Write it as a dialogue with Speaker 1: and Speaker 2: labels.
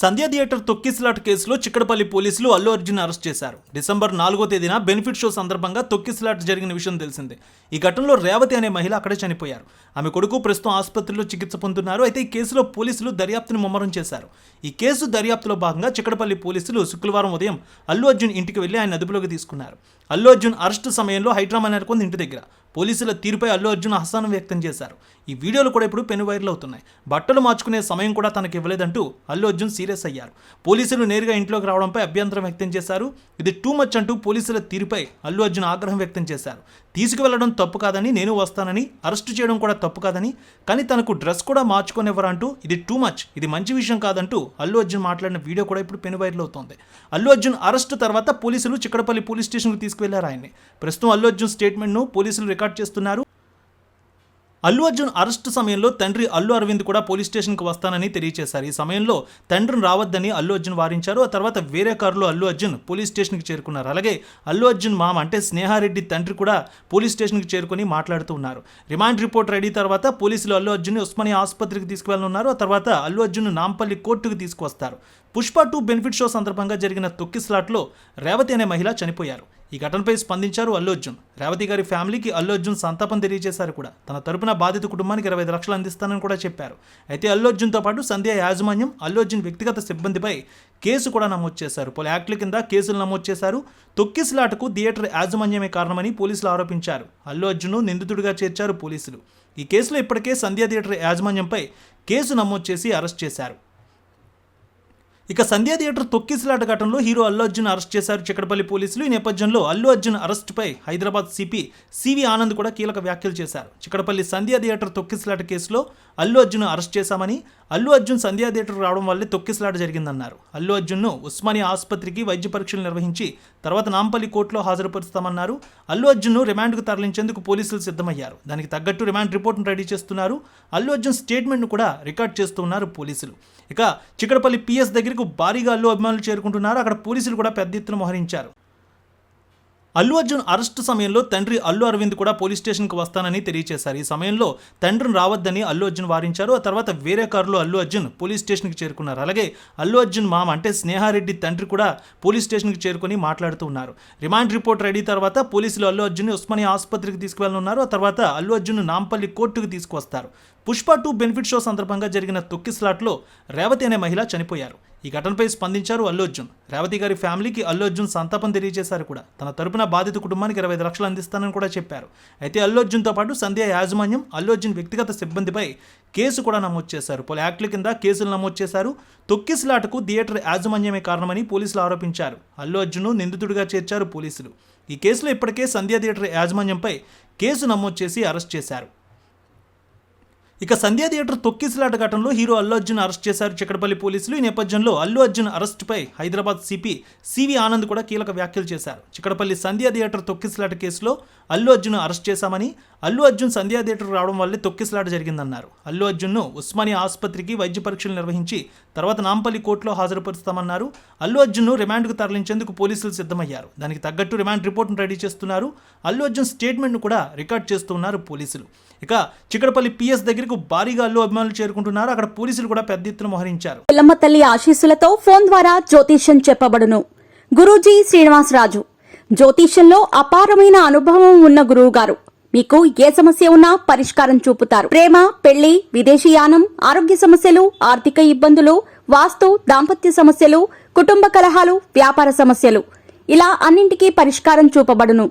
Speaker 1: సంధ్యా theatre తొక్కిసలాట కేసులో చిక్కడపల్లి పోలీసులు అల్లు అర్జున్ అరెస్ట్ చేశారు. డిసెంబర్ నాలుగో తేదీన బెనిఫిట్ షో సందర్భంగా తొక్కిసలాట జరిగిన విషయం తెలిసిందే. ఈ ఘటనలో రేవతి అనే మహిళ అక్కడే చనిపోయారు. ఆమె కొడుకు ప్రస్తుతం ఆసుపత్రిలో చికిత్స పొందుతున్నారు. అయితే ఈ కేసులో పోలీసులు దర్యాప్తును ముమ్మరం చేశారు. ఈ కేసు దర్యాప్తులో భాగంగా చిక్కడపల్లి పోలీసులు శుక్రవారం ఉదయం అల్లు అర్జున్ ఇంటికి వెళ్ళి ఆయన అదుపులోకి తీసుకున్నారు. అల్లు అర్జున్ అరెస్టు సమయంలో హైడ్రామా నెలకొంది ఇంటి దగ్గర. పోలీసుల తీరుపై అల్లు అర్జున్ అసహనం వ్యక్తం చేశారు. ఈ వీడియోలు కూడా ఇప్పుడు పెను వైరల్ అవుతున్నాయి. బట్టలు మార్చుకునే సమయం కూడా తనకి ఇవ్వలేదంటూ అల్లు అర్జున్ సీరియస్ అయ్యారు. పోలీసులు నేరుగా ఇంట్లోకి రావడంపై అభ్యంతరం వ్యక్తం చేశారు. ఇది టూ మచ్ అంటూ పోలీసుల తీరుపై అల్లు అర్జున్ ఆగ్రహం వ్యక్తం చేశారు. తీసుకువెళ్ళడం తప్పు కాదని నేను వస్తానని అరెస్టు చేయడం కూడా తప్పు కాదని కానీ తనకు డ్రెస్ కూడా మార్చుకోనివ్వరంటూ ఇది టూ మచ్ ఇది మంచి విషయం కాదంటూ అల్లు అర్జున్ మాట్లాడిన వీడియో కూడా ఇప్పుడు పెను వైరల్ అవుతోంది. అల్లు అర్జున్ అరెస్టు తర్వాత పోలీసులు చిక్కడపల్లి పోలీస్ స్టేషన్కు తీసుకువెళ్ళారు ఆయన్ని. ప్రస్తుతం అల్లు అర్జున్ స్టేట్మెంట్ను పోలీసులు రికార్డ్ చేస్తున్నారు. అల్లు అర్జున్ అరెస్టు సమయంలో తండ్రి అల్లు అరవింద్ కూడా పోలీస్ స్టేషన్కి వస్తానని తెలియజేశారు ఈ సమయంలో తండ్రిని రావద్దని అల్లు అర్జున్ వారించారు. ఆ తర్వాత వేరే కారులో అల్లు అర్జున్ పోలీస్ స్టేషన్కి చేరుకున్నారు. అలాగే అల్లు అర్జున్ మామ అంటే స్నేహారెడ్డి తండ్రి కూడా పోలీస్ స్టేషన్కి చేరుకొని మాట్లాడుతూ ఉన్నారు. రిమాండ్ రిపోర్ట్ రెడీ తర్వాత పోలీసులు అల్లు అర్జున్ ఉస్మానియా ఆసుపత్రికి తీసుకువెళ్ళనున్నారు ఆ తర్వాత అల్లు అర్జున్ నాంపల్లి కోర్టుకు తీసుకువస్తారు. పుష్ప టూ బెనిఫిట్ షో సందర్భంగా జరిగిన తొక్కిస్లాట్లో రేవతి అనే మహిళ చనిపోయారు. ఈ ఘటనపై స్పందించారు అల్లు అర్జున్. రేవతి గారి ఫ్యామిలీకి అల్లు అర్జున్ సంతాపం తెలియజేశారు కూడా. తన తరపున బాధిత కుటుంబానికి ఇరవై ఐదు లక్షలు అందిస్తానని కూడా చెప్పారు. అయితే అల్లు అర్జున్తో పాటు సంధ్య యాజమాన్యం అల్లు అర్జున్ వ్యక్తిగత సిబ్బందిపై కేసు కూడా నమోదు చేశారు. పలు యాక్టుల కింద కేసులు నమోదు చేశారు. తొక్కిసలాటకు థియేటర్ యాజమాన్యమే కారణమని పోలీసులు ఆరోపించారు. అల్లు అర్జును నిందితుడిగా చేర్చారు పోలీసులు. ఈ కేసులో ఇప్పటికే సంధ్య థియేటర్ యాజమాన్యంపై కేసు నమోదు చేసి అరెస్ట్ చేశారు. ఇక సంధ్యా థియేటర్ తొక్కిసలాట ఘటనలో హీరో అల్లు అర్జున్ అరెస్ట్ చేశారు. చిక్కడపల్లి పోలీసులు ఈ నేపథ్యంలో అల్లు అర్జున్ అరెస్టుపై హైదరాబాద్ సిపి సివి ఆనంద్ కూడా కీలక వ్యాఖ్యలు చేశారు. చిక్కడపల్లి సంధ్యా థియేటర్ తొక్కిసలాట కేసులో అల్లు అర్జున్ అరెస్ట్ చేశామని అల్లు అర్జున్ సంధ్యా థియేటర్ రావడం వల్లే తొక్కిసలాట జరిగిందన్నారు. అల్లు అర్జున్ను ఉస్మానియా ఆసుపత్రికి వైద్య పరీక్షలు నిర్వహించి తర్వాత నాంపల్లి కోర్టులో హాజరుపరుస్తామన్నారు. అల్లు అర్జున్ను రిమాండ్కు తరలించేందుకు పోలీసులు సిద్ధమయ్యారు. దానికి తగ్గట్టు రిమాండ్ రిపోర్ట్ను రెడీ చేస్తున్నారు. అల్లు అర్జున్ స్టేట్మెంట్ను కూడా రికార్డ్ చేస్తున్నారు పోలీసులు. ఇక చిక్కడపల్లి పిఎస్ దగ్గరికి భారీగా అల్లు అభిమానులు చేరుకుంటున్నారు. అక్కడ పోలీసులు కూడా పెద్ద ఎత్తున మోహరించారు. అల్లు అర్జున్ అరెస్టు సమయంలో తండ్రి అల్లు అరవింద్ కూడా పోలీస్ స్టేషన్కి వస్తానని తెలియజేశారు. ఈ సమయంలో తండ్రిని రావద్దని అల్లు అర్జున్ వారించారు. ఆ తర్వాత వేరే కారులో అల్లు అర్జున్ పోలీస్ స్టేషన్కి చేరుకున్నారు. అలాగే అల్లు అర్జున్ మామ అంటే స్నేహారెడ్డి తండ్రి కూడా పోలీస్ స్టేషన్కి చేరుకొని మాట్లాడుతూ ఉన్నారు. రిమాండ్ రిపోర్ట్ రెడీ తర్వాత పోలీసులు అల్లు అర్జున్ ఉస్మానియా ఆసుపత్రికి తీసుకువెళ్ళనున్నారు. ఆ తర్వాత అల్లు అర్జున్ నాంపల్లి కోర్టుకు తీసుకువస్తారు. పుష్ప టూ బెనిఫిట్ షో సందర్భంగా జరిగిన తొక్కిస్లాట్లో రేవతి అనే మహిళ చనిపోయారు. ఈ ఘటనపై స్పందించారు అల్లు అర్జున్. రేవతి గారి ఫ్యామిలీకి అల్లు అర్జున్ సంతాపం తెలియజేశారు కూడా. తన తరపున బాధిత కుటుంబానికి ఇరవై ఐదు లక్షలు అందిస్తానని కూడా చెప్పారు. అయితే అల్లు అర్జున్తో పాటు సంధ్య యాజమాన్యం అల్లు అర్జున్ వ్యక్తిగత సిబ్బందిపై కేసు కూడా నమోదు చేశారు. పలు యాక్టుల కింద కేసులు నమోదు చేశారు. తొక్కిసలాటకు థియేటర్ యాజమాన్యమే కారణమని పోలీసులు ఆరోపించారు. అల్లు అర్జున్ను నిందితుడిగా చేర్చారు పోలీసులు. ఈ కేసులో ఇప్పటికే సంధ్య థియేటర్ యాజమాన్యంపై కేసు నమోదు చేసి అరెస్ట్ చేశారు. ఇక సంధ్యా థియేటర్ తొక్కిసలాట ఘటనలో హీరో అల్లు అర్జున్ అరెస్ట్ చేశారు. చిక్కడపల్లి పోలీసులు ఈ నేపథ్యంలో అల్లు అర్జున్ అరెస్టుపై హైదరాబాద్ సిపి సివి ఆనంద్ కూడా కీలక వ్యాఖ్యలు చేశారు. చిక్కడపల్లి సంధ్యా థియేటర్ తొక్కిసలాట కేసులో అల్లు అర్జున్ అరెస్ట్ చేశామని అల్లు అర్జున్ సంధ్యా థియేటర్ రావడం వల్లే తొక్కిసలాట జరిగిందన్నారు. అల్లు అర్జున్ను ఉస్మానియా ఆసుపత్రికి వైద్య పరీక్షలు నిర్వహించి తర్వాత నాంపల్లి కోర్టులో హాజరుపరుస్తామన్నారు. అల్లు అర్జున్ను రిమాండ్కు తరలించేందుకు పోలీసులు సిద్ధమయ్యారు. దానికి తగ్గట్టు రిమాండ్ రిపోర్ట్ను రెడీ చేస్తున్నారు. అల్లు అర్జున్ స్టేట్మెంట్ను కూడా రికార్డ్ చేస్తున్నారు పోలీసులు. ఇక చిక్కడపల్లి పిఎస్ దగ్గరికి భారీగా అల్లు అభిమానులు చేరుకుంటున్నారు. అక్కడ పోలీసులు కూడా పెద్ద ఎత్తున మోహరించారు.
Speaker 2: ఎల్లమ్మ తల్లి ఆశీస్సులతో ఫోన్ ద్వారా జ్యోతిష్యం చెప్పబడును. గురూజీ శ్రీనివాసరాజు. జ్యోతిష్యంలో అపారమైన అనుభవం ఉన్న గురువు గారు మీకు ఏ సమస్య ఉన్నా పరిష్కారం చూపుతారు. ప్రేమ పెళ్ళి విదేశీయానం ఆరోగ్య సమస్యలు ఆర్థిక ఇబ్బందులు వాస్తు దాంపత్య సమస్యలు కుటుంబ కలహాలు వ్యాపార సమస్యలు. ఇలా అన్నింటికీ పరిష్కారం చూపబడును.